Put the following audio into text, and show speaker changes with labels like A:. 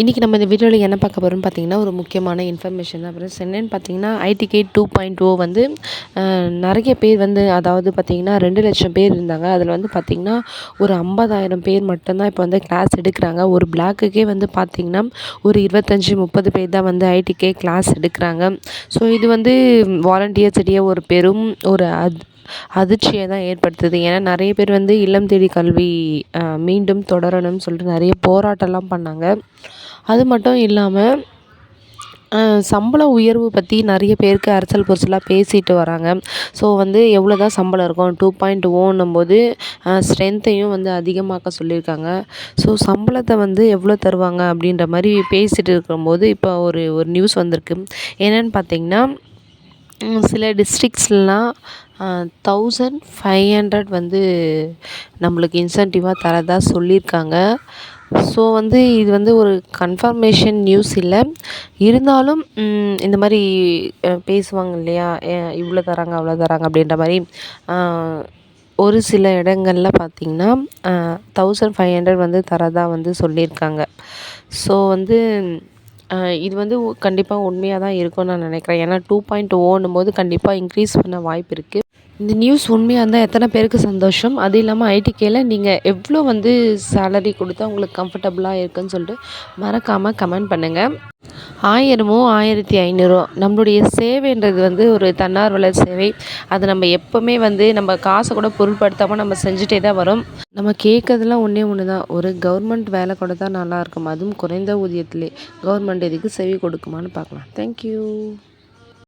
A: இன்றைக்கி நம்ம இந்த வீடியோவில் என்ன பார்க்க போகிறோம்னு பார்த்தீங்கன்னா ஒரு முக்கியமான இன்ஃபர்மேஷன் தான் அப்புறம் என்னென்னு பார்த்தீங்கன்னா ஐடிகே டூ பாயிண்ட் ஓ வந்து நிறைய பேர் வந்து அதாவது பார்த்தீங்கன்னா ரெண்டு லட்சம் பேர் இருந்தாங்க. அதில் வந்து பார்த்திங்கன்னா ஒரு ஐம்பதாயிரம் பேர் மட்டும்தான் இப்போ வந்து கிளாஸ் எடுக்கிறாங்க. ஒரு பிளாக்குக்கே வந்து பார்த்திங்கன்னா ஒரு இருபத்தஞ்சி முப்பது பேர் தான் வந்து ஐடிகே கிளாஸ் எடுக்கிறாங்க. ஸோ இது வந்து வாலண்டியர்ஸ் இடையே ஒரு பெரும் ஒரு அத் அதிர்ச்சியை தான் ஏற்படுத்துது. ஏன்னா நிறைய பேர் வந்து இல்லம் தேடி கல்வி மீண்டும் தொடரணும்னு சொல்லிட்டு நிறைய போராட்டம்லாம் பண்ணாங்க. அது மட்டும் இல்லாமல் சம்பள உயர்வு பற்றி நிறைய பேருக்கு அரசல் பொருசலாக பேசிட்டு வராங்க. ஸோ வந்து எவ்வளோ தான் சம்பளம் இருக்கும் டூ பாயிண்ட் ஓன்னும் போது ஸ்ட்ரென்த்தையும் வந்து அதிகமாக்க சொல்லியிருக்காங்க. ஸோ சம்பளத்தை வந்து எவ்வளோ தருவாங்க அப்படின்ற மாதிரி பேசிகிட்டு இருக்கும்போது இப்போ ஒரு ஒரு நியூஸ் வந்திருக்கு. என்னென்னு பார்த்தீங்கன்னா சில டிஸ்ட்ரிக்ஸ்லாம் தௌசண்ட் ஃபைவ் ஹண்ட்ரட் வந்து நம்மளுக்கு இன்சென்டிவாக தரதாக சொல்லியிருக்காங்க ஸோ வந்து இது வந்து ஒரு கன்ஃபர்மேஷன் நியூஸ் இல்லை. இருந்தாலும் இந்த மாதிரி பேசுவாங்க இல்லையா? இவ்வளோ தராங்க அவ்வளோ தராங்க அப்படின்ற மாதிரி ஒரு சில இடங்களில் பார்த்திங்கன்னா தௌசண்ட் ஃபைவ் ஹண்ட்ரட் வந்து தரதா வந்து சொல்லியிருக்காங்க ஸோ வந்து இது வந்து கண்டிப்பாக உண்மையாக தான் இருக்கும்னு நான் நினைக்கிறேன். ஏன்னா டூ பாயிண்ட் ஓன்னும் oh போது கண்டிப்பாக இன்க்ரீஸ் பண்ண வாய்ப்பு இருக்குது இந்த நியூஸ் உண்மையாக இருந்தால் எத்தனை பேருக்கு சந்தோஷம்? அது இல்லாமல் ஐடிகேல நீங்கள் எவ்வளோ வந்து சேலரி கொடுத்தா உங்களுக்கு கம்ஃபர்டபுளாக இருக்குன்னு சொல்லிட்டு மறக்காமல் கமெண்ட் பண்ணுங்கள் ஆயிரமோ ஆயிரத்தி ஐநூறோ. நம்மளுடைய சேவைன்றது வந்து ஒரு தன்னார்வலர் சேவை. அது நம்ம எப்போவுமே வந்து நம்ம காசை கூட பொருட்படுத்தாமல் நம்ம செஞ்சுட்டே தான் வரோம். நம்ம கேட்கறதுலாம் ஒன்றே ஒன்று தான் ஒரு கவர்மெண்ட் வேலை கொடுத்தா நல்லா இருக்கும். அதுவும் குறைந்த ஊதியத்திலே கவர்மெண்ட் இதுக்கு செவி கொடுக்குமான்னு பார்க்கலாம். தேங்க்யூ